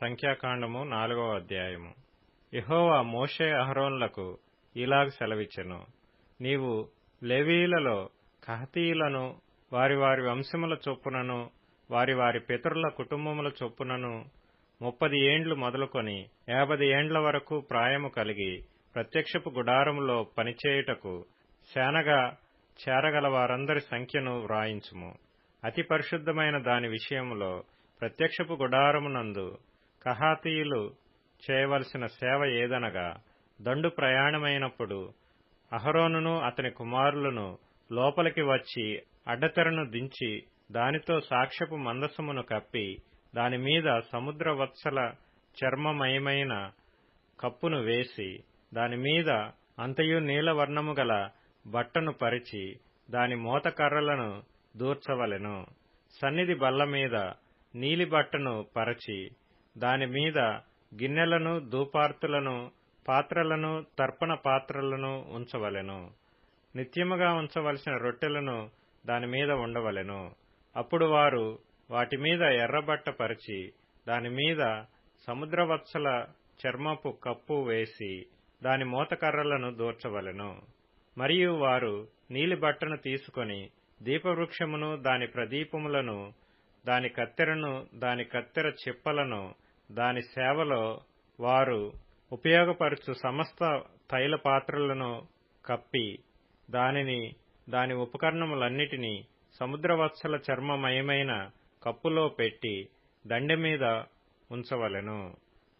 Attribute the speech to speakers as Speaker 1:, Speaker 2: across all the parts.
Speaker 1: సంఖ్యాకాండము నాలుగవ అధ్యాయము. ఇహోవా మోషే అహరోన్లకు ఇలాగ సెలవిచ్చెను. నీవు లెవీలలో కహతీయులను వారి వారి వంశముల చొప్పునను వారి వారి పితరుల కుటుంబముల చొప్పునను ముప్పది ఏండ్లు మొదలుకొని యాభది ఏండ్ల వరకు ప్రాయము కలిగి ప్రత్యక్షపు గుడారములో పనిచేయుటకు శానగా చేరగల వారందరి సంఖ్యను వ్రాయించుము. అతి పరిశుద్ధమైన దాని విషయములో ప్రత్యక్షపు గుడారమునందు కహాతీయులు చేయవలసిన సేవ ఏదనగా దండు ప్రయాణమైనప్పుడు అహరోనును అతని కుమారులను లోపలికి వచ్చి అడ్డతెరను దించి దానితో సాక్ష్యపు మందసమును కప్పి దానిమీద సముద్ర వత్సల చర్మమయమైన కప్పును వేసి దానిమీద అంతయు నీలవర్ణము గల బట్టను పరిచి దాని మోతకర్రలను దూర్చవలెను. సన్నిధి బల్ల మీద నీలి బట్టను పరచి దాని మీద గిన్నెలను దూపార్తులను పాత్రలను తర్పణ పాత్రలను ఉంచవలెను. నిత్యముగా ఉంచవలసిన రొట్టెలను దాని మీద ఉండవలెను. అప్పుడు వారు వాటి మీద ఎర్రబట్ట పరిచి దాని మీద సముద్రవత్సల చర్మపు కప్పు వేసి దాని మూతకర్రలను దూర్చవలెను. మరియు వారు నీలి బట్టను తీసుకొని దీపవృక్షమును దాని ప్రదీపములను దాని కత్తెరను దాని కత్తెర చిప్పలను దాని సేవలో వారు ఉపయోగపరచు సమస్త తైల పాత్రలను కప్పి దానిని దాని ఉపకరణములన్నిటినీ సముద్రవత్సల చర్మమయమైన కప్పులో పెట్టి దండె మీద ఉంచవలెను.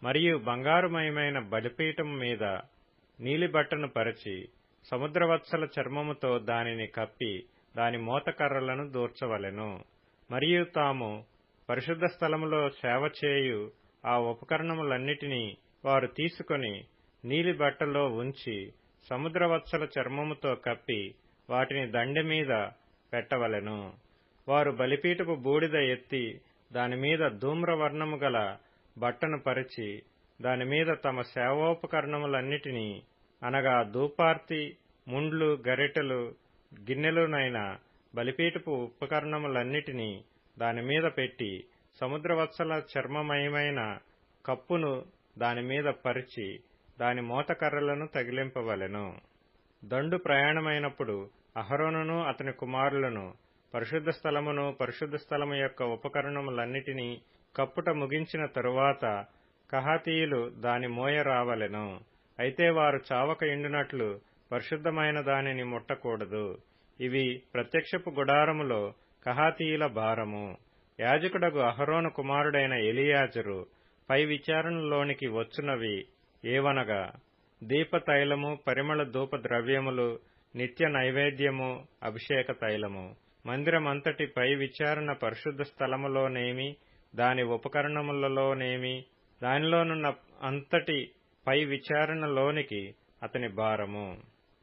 Speaker 1: మరియు బంగారుమయమైన బలిపీఠం మీద నీలిబట్టను పరిచి సముద్రవత్సల చర్మముతో దానిని కప్పి దాని మోతకర్రలను దూర్చవలెను. మరియు తాము పరిశుద్ధ స్థలములో సేవ చేయు ఆ ఉపకరణములన్నిటినీ వారు తీసుకొని నీలి బట్టలో ఉంచి సముద్రవత్సల చర్మముతో కప్పి వాటిని దండె మీద పెట్టవలెను. వారు బలిపీటపు బూడిద ఎత్తి దానిమీద ధూమ్రవర్ణము గల బట్టను పరిచి దానిమీద తమ సేవోపకరణములన్నిటినీ అనగా దూపార్తి ముండ్లు గరిటెలు గిన్నెలునైన బలిపీటపు ఉపకరణములన్నిటినీ దానిమీద పెట్టి సముద్రవత్సల చర్మమయమైన కప్పును దానిమీద పరిచి దాని మోతకర్రలను తగిలింపవలెను. దండు ప్రయాణమైనప్పుడు అహరోనును అతని కుమారులను పరిశుద్ధ స్థలమును పరిశుద్ధ స్థలము యొక్క ఉపకరణములన్నిటినీ కప్పుట ముగించిన తరువాత కహాతీయులు దాని మోయ రావలెను. అయితే వారు చావక ఎండునట్లు పరిశుద్ధమైన దానిని ముట్టకూడదు. ఇవి ప్రత్యక్షపు గుడారములో కహాతీయుల భారము. యాజకుడగు అహరోను కుమారుడైన ఎలియాజరు పై విచారణలోనికి వచ్చునవి ఏవనగా దీపతైలము పరిమళ ధూప ద్రవ్యములు నిత్య నైవేద్యము అభిషేక తైలము. మందిరమంతటి పై విచారణ పరిశుద్ధ స్థలములోనేమి దాని ఉపకరణములలోనేమి దానిలోనున్న అంతటి పై విచారణలోనికి అతని భారము.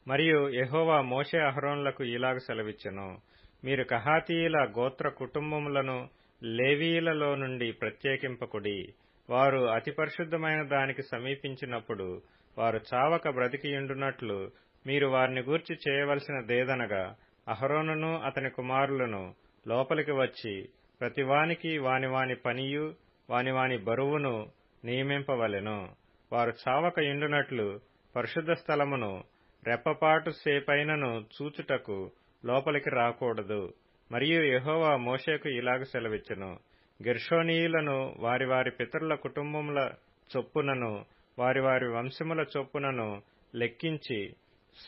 Speaker 1: మరియు యహోవా మోషే అహరోన్లకు ఇలాగ సెలవిచ్చెను మీరు కహాతీయుల గోత్ర కుటుంబములను లేవీయులలో నుండి ప్రత్యేకింపకుడి. వారు అతి పరిశుద్ధమైన దానికి సమీపించినప్పుడు వారు చావక బ్రతికియుండునట్లు మీరు వారిని గూర్చి చేయవలసినదేదనగా అహరోనును అతని కుమారులను లోపలికి వచ్చి ప్రతివానికి వాని వాని పనియు వాని వాని బరువును నియమింపవలెను. వారు చావక ఇండునట్లు పరిశుద్ధ స్థలమును రెప్పపాటు సేపైనను చూచుటకు లోపలికి రాకూడదు. మరియు యహోవా మోషేకు ఇలాగ సెలవిచ్చెను. గెర్షోనీయులను వారి వారి పితరుల కుటుంబముల చొప్పునను వారి వారి వంశముల చొప్పునను లెక్కించి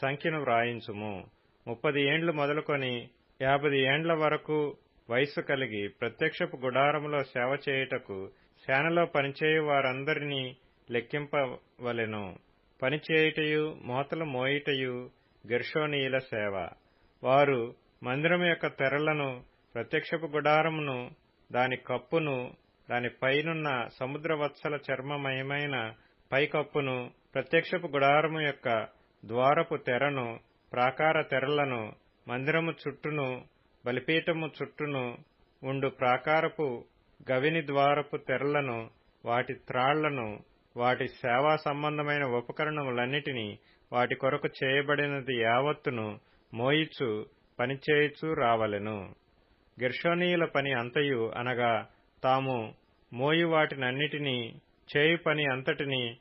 Speaker 1: సంఖ్యను వ్రాయించుము. ముప్పది ఏండ్లు మొదలుకొని యాభై ఏండ్ల వరకు వయసు కలిగి ప్రత్యక్షపు గుడారములో సేవ చేయుటకు సేనలో పనిచేయు వారందరినీ లెక్కింపవలెను. పనిచేయుటయు మోతలు మోయుటయు గెర్షోనీయుల సేవ. వారు మందిరం యొక్క తెరలను ప్రత్యక్షపు గుడారమును దాని కప్పును దాని పైనున్న సముద్రవత్సల చర్మమయమైన పైకప్పును ప్రత్యక్షపు గుడారము యొక్క ద్వారపు తెరను ప్రాకార తెరలను మందిరము చుట్టూను బలిపీఠము చుట్టూను ఉండు ప్రాకారపు గవిని ద్వారపు తెరలను వాటి త్రాళ్ళను వాటి సేవా సంబంధమైన ఉపకరణములన్నిటినీ వాటి కొరకు చేయబడినది యావత్తును మోయిచు పనిచేయుచు రావలెను. గెర్షోనీయుల పని అంతయు అనగా తాము మోయి వాటినన్నిటినీ చేయు పని అంతటిని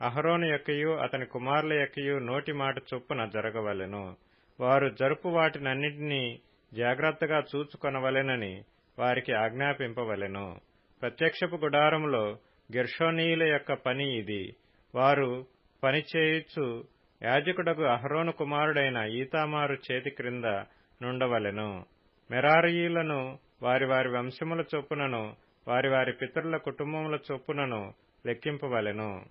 Speaker 1: అహరోను యొక్కయు అతని కుమారుల యొక్కయు నోటి మాట చొప్పున జరగవలెను. వారు జరుపు వాటినన్నిటినీ జాగ్రత్తగా చూచుకొనవలెనని వారికి ఆజ్ఞాపింపవలెను. ప్రత్యక్షపు గుడారములో గెర్షోనీయుల యొక్క పని ఇది. వారు పని యాజకుడకు అహరోను కుమారుడైన ఈతామారు చేతి క్రింద నుండవలెను. మెరారీయులను వారి వారి వంశముల చొప్పునను వారి వారి పితరుల కుటుంబముల చొప్పునను లెక్కింపవలెను.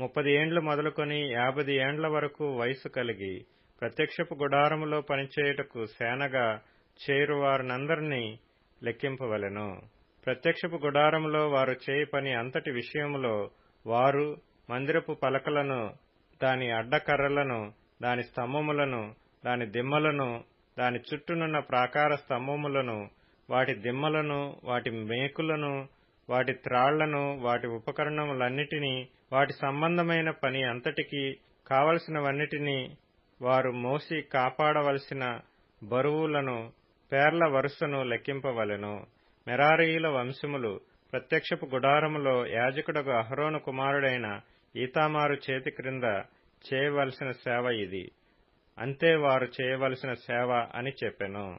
Speaker 1: ముప్పది ఏండ్లు మొదలుకొని యాభై ఏండ్ల వరకు వయసు కలిగి ప్రత్యక్షపు గుడారములో పనిచేయుటకు సేనగా చేరువారినందరినీ లెక్కింపవలెను. ప్రత్యక్షపు గుడారములో వారు చేయి పని అంతటి విషయములో వారు మందిరపు పలకలను దాని అడ్డకర్రలను దాని స్తంభములను దాని దిమ్మలను దాని చుట్టూనున్న ప్రాకార స్తంభములను వాటి దిమ్మలను వాటి మేకులను వాటి త్రాళ్ళను వాటి ఉపకరణములన్నిటినీ వాటి సంబంధమైన పని అంతటికీ కావలసినవన్నిటినీ వారు మోసి కాపాడవలసిన బరువులను పేర్ల వరుసను లెక్కింపవలెను. మెరారీయుల వంశములు ప్రత్యక్షపు గుడారములో యాజకుడకు అహరోను కుమారుడైన ఈతామారు చేతి క్రింద చేయవలసిన సేవ ఇది. అంతే వారు చేయవలసిన సేవ అని చెప్పెను.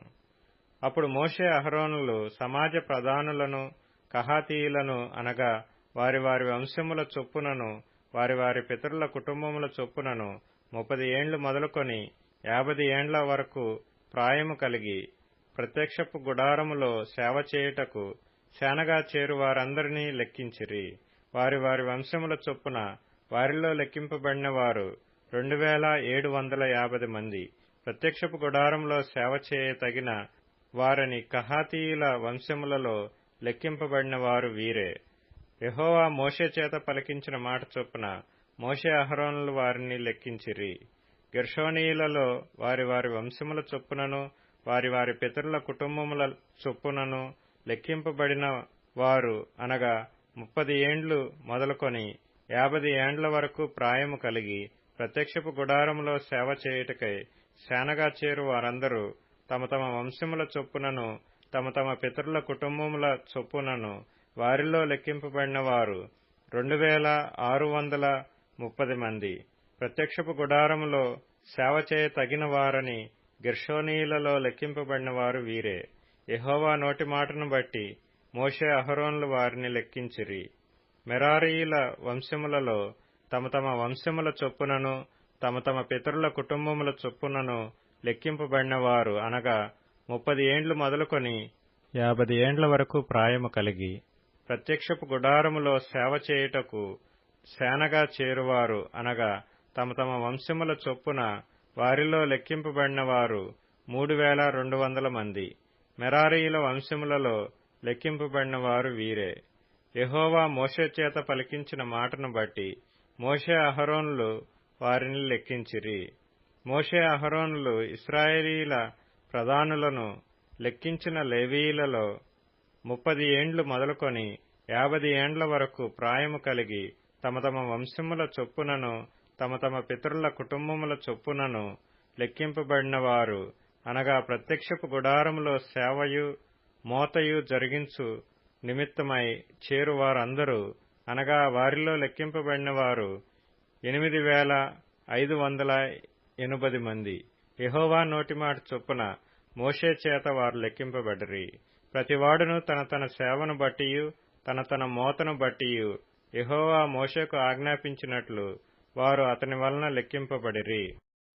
Speaker 1: అప్పుడు మోషే అహరోనులు సమాజ ప్రధానులను కహాతీయులను అనగా వారి వారి వంశముల చొప్పునను వారి వారి పితరుల కుటుంబముల చొప్పునను ముప్పది ఏండ్లు మొదలుకొని యాభై ఏండ్ల వరకు ప్రాయము కలిగి ప్రత్యక్షపు గుడారములో సేవ చేయుటకు శానగా చేరు వారందరినీ లెక్కించిరి. వారి వారి వంశముల చొప్పున వారిలో లెక్కింపబడిన వారు రెండు వేల ఏడు వందల యాభై మంది. ప్రత్యక్షపు గుడారంలో సేవ చేయ తగిన వారని కహాతీయుల వంశములలో లెక్కింపబడిన వారు వీరే. యహోవా మోషే చేత పలికించిన మాట చొప్పున మోషే అహరోనులు వారిని లెక్కించిరి. గెర్షోనీయులలో వారి వారి వంశముల చొప్పునను వారి వారి పితరుల కుటుంబముల చొప్పునను లెక్కింపబడిన వారు అనగా ముప్పది ఏండ్లు మొదలుకొని యాభై ఏండ్ల వరకు ప్రాయము కలిగి ప్రత్యక్షపు గుడారములో సేవ చేయుటకై శానగా చేరు వారందరూ తమ తమ వంశముల చొప్పునను తమ తమ పితరుల కుటుంబముల చొప్పునను వారిలో లెక్కింపబడిన వారు రెండు వేల ఆరు వందల ముప్పది మంది. ప్రత్యక్షపు గుడారములో సేవ చేయ తగిన వారని గెర్షోనీయులలో లెక్కింపబడిన వారు వీరే. యహోవా నోటి మాటను బట్టి మోషే అహరోన్లు వారిని లెక్కించిరి. మెరారీయుల వంశములలో తమ తమ వంశముల చొప్పునను తమ తమ పితరుల కుటుంబముల చొప్పునను లెక్కింపబడిన వారు అనగా ముప్పది ఏండ్లు మొదలుకొని యాభై ఏండ్ల వరకు ప్రాయము కలిగి ప్రత్యక్షపు గుడారములో సేవ చేయుటకు సేనగా చేరువారు అనగా తమ తమ వంశముల చొప్పున వారిలో లెక్కింపబడిన వారు మూడు వేల రెండు వందల మంది. మెరారీయుల వంశములలో లెక్కింపబడిన వారు వీరే. యహోవా మోషే చేత పలికించిన మాటను బట్టి మోషే అహరోనులు వారిని లెక్కించిరి. మోషే అహరోనులు ఇస్రాయేలీల ప్రధానులను లెక్కించిన లేవీయులలో ముప్పది ఏండ్లు మొదలుకొని యాభై ఏండ్ల వరకు ప్రాయము కలిగి తమ తమ వంశముల చొప్పునను తమ తమ పితరుల కుటుంబముల చొప్పునను లెక్కింపబడిన వారు అనగా ప్రత్యక్షపు గుడారములో సేవయు మోతయు జరిగించు నిమిత్తమై చేరువారందరూ అనగా వారిలో లెక్కింపబడిన వారు ఎనిమిది వేల ఐదు వందల ఎనుబది మంది. యహోవా నోటిమాట చొప్పున మోషే చేత వారు లెక్కింపబడిరి. ప్రతివాడును తన తన సేవను బట్టియు తన తన మోతను బట్టియు యహోవా మోషేకు ఆజ్ఞాపించినట్లు వారు అతని వలన లెక్కింపబడిరి.